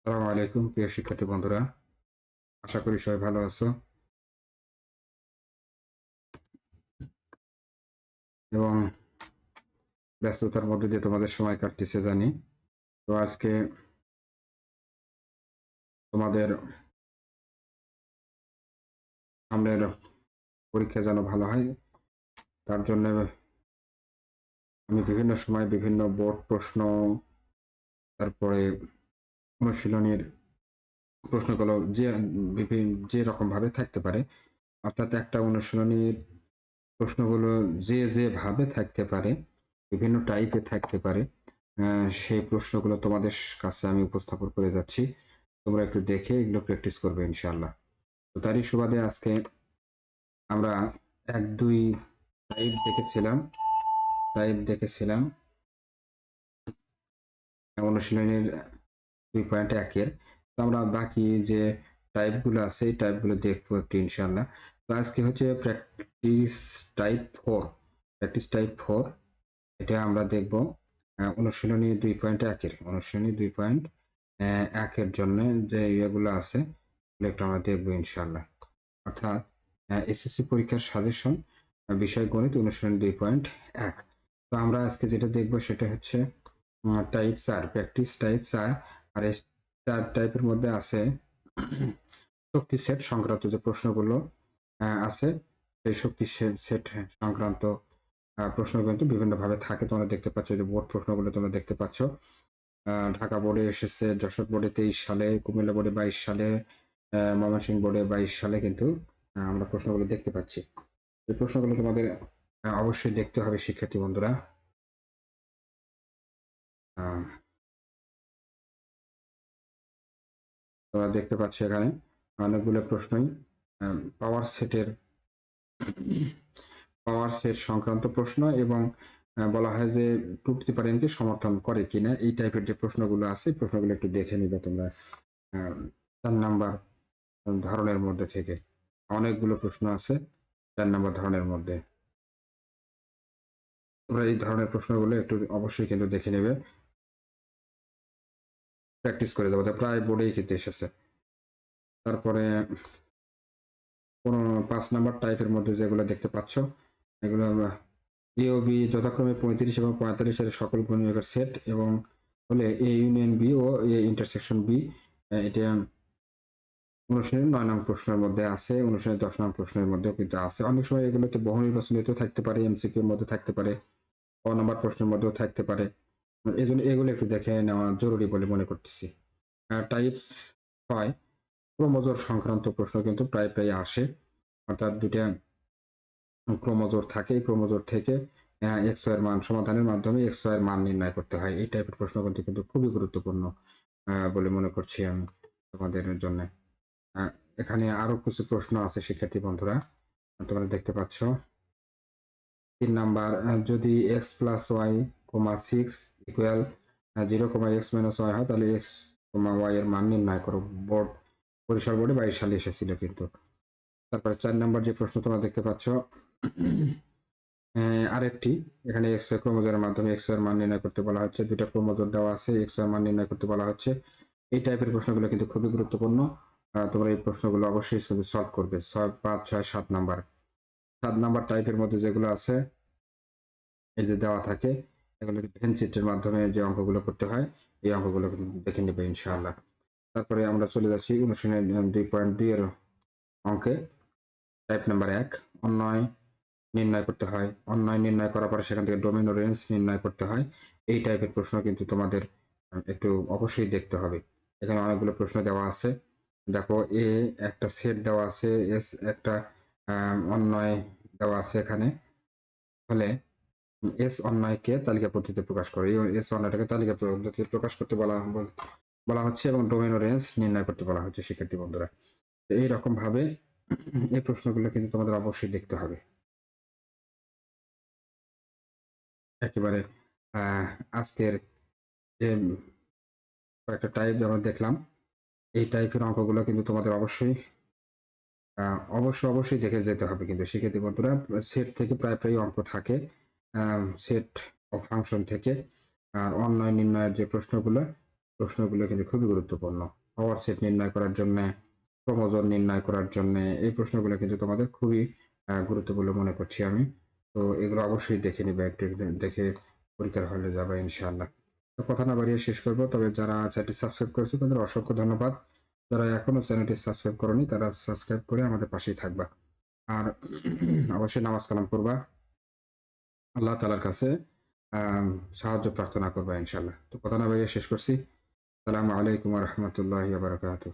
আসসালামু আলাইকুম, প্রিয় শিক্ষার্থী বন্ধুরা। আশা করি সবাই ভালো আছো। এবং ব্যস্ততার মধ্যে দিয়ে তোমাদের সময় কাটতেছে জানি। তো আজকে তোমাদের সামনের পরীক্ষা যেন ভালো হয়, তার জন্য আমি বিভিন্ন সময় বিভিন্ন বোর্ড প্রশ্ন, তারপরে অনুশীলনের প্রশ্নগুলো যে যে রকম ভাবে থাকতে পারে, অর্থাৎ একটা অনুশীলনীর প্রশ্নগুলো যে যে ভাবে থাকতে পারে, বিভিন্ন টাইপে থাকতে পারে সেই প্রশ্নগুলো তোমাদের কাছে আমি উপস্থাপন করে যাচ্ছি। তোমরা একটু দেখে এগুলো প্র্যাকটিস করবে ইনশাআল্লাহ। তো তারই সুবাদে আজকে আমরা এক, দুই টাইপ দেখেছিলাম টাইপ দেখেছিলাম। অনুশীলনের দুই পয়েন্ট একের তো আমরা বাকি যে টাইপগুলো আছে, এই টাইপগুলো দেখব একটু ইনশাআল্লাহ। তো আজকে হচ্ছে practice type four practice type four এটা আমরা দেখব অনুশীলনী দুই পয়েন্ট একের অনুশীলনী দুই পয়েন্ট একের জন্য যে ইয়েগুলো আছে একটু আমরা দেখব ইনশাআল্লাহ। অর্থাৎ এসএসসি পরীক্ষার সাজেশন বিষয় গণিত অনুশীলন দুই পয়েন্ট এক তো আমরা আজকে যেটা দেখব সেটা হচ্ছে টাইপ চার প্র্যাকটিস টাইপ চার আর এই চার টাইপের মধ্যে আছে। শক্তি সেট সংক্রান্ত যে প্রশ্নগুলো আছে, সেই শক্তি সেট সংক্রান্ত প্রশ্ন কিন্তু বিভিন্ন ভাবে থাকে। তোমরা দেখতে পাচ্ছ যে বোর্ড প্রশ্নগুলো তোমরা দেখতে পাচ্ছ। ঢাকা বোর্ডে এসেছে, যশোর বোর্ডে তেইশ সালে, কুমিল্লা বোর্ডে বাইশ সালে ময়মনসিংহ বোর্ডে বাইশ সালে কিন্তু আমরা প্রশ্নগুলো দেখতে পাচ্ছি। এই প্রশ্নগুলো তোমাদের অবশ্যই দেখতে হবে, শিক্ষার্থী বন্ধুরা। তোমরা দেখতে পাচ্ছ এখানে অনেকগুলো প্রশ্নই পাওয়ার সেটের পাওয়ার সেট সংক্রান্ত প্রশ্ন এবং বলা হয় যে টু টু সমর্থন করে কিনা, এই টাইপের যে প্রশ্নগুলো আছে প্রশ্নগুলো একটু দেখে নিবে তোমরা চার নাম্বার ধরনের মধ্যে থেকে। অনেকগুলো প্রশ্ন আছে চার নাম্বার ধরনের মধ্যে। তোমরা এই ধরনের প্রশ্নগুলো একটু অবশ্যই কিন্তু দেখে নেবে। প্র্যাকটিস করে দেবো প্রায় বোর্ডেই কিন্তু এসেছে। তারপরে কোন পাঁচ নাম্বার টাইপের মধ্যে যেগুলো দেখতে পাচ্ছ, এগুলো এ ও বি যথাক্রমে পঁয়ত্রিশ এবং পঁয়তাল্লিশের সকল গুণনীয়কের সেট এবং হলে এ ইউনিয়ন বি ও এ ইন্টারসেকশন বি এটা অনুশীলনী নয় নং প্রশ্নের মধ্যে আছে অনুশীলনী দশ নং প্রশ্নের মধ্যেও কিন্তু আছে। অনেক সময় এগুলোতে বহু নির্বাচনীতেও থাকতে পারে এমসিকিউ এর মধ্যে থাকতে পারে, ক নাম্বার প্রশ্নের মধ্যেও থাকতে পারে। এই জন্য এগুলো একটু দেখে নেওয়া জরুরি বলে মনে করতেছি। টাইপ ছয় ক্রোমোজোর সংক্রান্ত প্রশ্ন কিন্তু প্রায় প্রায় আসে। অর্থাৎ দুইটা ক্রোমোজোর থাকে ক্রোমোজোর থেকে এক্সের মান সমাধানের মাধ্যমে এক্সের মান নির্ণয় করতে হয়। এই টাইপের প্রশ্ন কিন্তু কিন্তু খুবই গুরুত্বপূর্ণ বলে মনে করছি আমি তোমাদের জন্য। এখানে আরও কিছু প্রশ্ন আছে, শিক্ষার্থী বন্ধুরা, তোমরা দেখতে পাচ্ছ। তিন নাম্বার যদি X plus Y comma six equal zero comma X minus Y হয়, তাহলে এক্স কমা ওয়াই এর মান নির্ণয় করো। বোর্ড পরিসর বোর্ডে বাইশ সালে এসেছিল কিন্তু। তারপরে চার নম্বর যে প্রশ্ন তোমরা দেখতে পাচ্ছ আরেকটি, এখানে এক্সের ক্রোমোজোমের মাধ্যমে এক্সের মান নির্ণয় করতে বলা হচ্ছে। দুইটা ক্রোমোজোম দেওয়া আছে এক্সের মান নির্ণয় করতে বলা হচ্ছে। এই টাইপের প্রশ্নগুলো কিন্তু খুবই গুরুত্বপূর্ণ। তোমরা এই প্রশ্নগুলো অবশ্যই সলভ করবে। ছয়, পাঁচ, ছয়, সাত নাম্বার সাত নাম্বার টাইপের মধ্যে যেগুলো আছে, এই যে দেওয়া থাকে এগুলো ভেন চিত্রের মাধ্যমে যে অঙ্কগুলো করতে হয়, এই অঙ্কগুলো দেখে নেবে ইনশাআল্লাহ। তারপরে আমরা চলে যাচ্ছি অনুশীলনের দুই পয়েন্ট দুই এর অঙ্কে। টাইপ নাম্বার এক, অন্যয় নির্ণয় করতে হয়। অন্যয় নির্ণয় করার পরে সেখান থেকে ডোমেন ও রেঞ্জ নির্ণয় করতে হয়। এই টাইপের প্রশ্ন কিন্তু তোমাদের একটু অবশ্যই দেখতে হবে। এখানে অনেকগুলো প্রশ্ন দেওয়া আছে। দেখো, এ একটা সেট দেওয়া আছে, এস একটা অন্যয় দেওয়া আছে এখানে। ফলে এস অন্যয়কে তালিকা পদ্ধতিতে প্রকাশ করে। এস অন্যয়টাকে তালিকা পদ্ধতিতে প্রকাশ করতে বলা বলা হচ্ছে এবং ডোমেন রেঞ্জ নির্ণয় করতে বলা হচ্ছে শিক্ষার্থী বন্ধুরা। এইরকম ভাবে এই প্রশ্নগুলো কিন্তু তোমাদের অবশ্যই দেখতে হবে। একেবারে আজকের যে কয়েকটা টাইপ আমরা দেখলাম, এই টাইপের অঙ্কগুলো কিন্তু তোমাদের অবশ্যই অবশ্যই অবশ্যই দেখে যেতে হবে কিন্তু শিক্ষার্থী বন্ধুরা। সেট থেকে প্রায় প্রায় অঙ্ক থাকে। সেট অফ ফাংশন থেকে, আর অন্যয় নির্ণয়ের যে প্রশ্নগুলো প্রশ্নগুলো কিন্তু খুবই গুরুত্বপূর্ণ। পাওয়ার সেট নির্ণয় করার জন্য, ক্রোমোজোম নির্ণয় করার জন্য, এই প্রশ্নগুলো কিন্তু তোমাদের খুবই গুরুত্বপূর্ণ মনে করছি আমি। তো এগুলো অবশ্যই দেখে নিবে, একটু দেখে পরীক্ষার হলে যাবে ইনশাআল্লাহ। তো কথা না বাড়িয়ে শেষ করব, তবে যারা চ্যানেলটি সাবস্ক্রাইব করেছে, তাদের অসংখ্য ধন্যবাদ। যারা এখনও চ্যানেলটি সাবস্ক্রাইব করনি, তারা সাবস্ক্রাইব করে আমাদের পাশেই থাকবা। আর অবশ্যই নামাজ কালাম করবা আল্লাহ তালার কাছে সাহায্য প্রার্থনা করবা ইনশাল্লাহ তো কথা না ভাইয়া শেষ করছি। আসসালামু আলাইকুম রহমতুল্লাহ বারকাতুহ।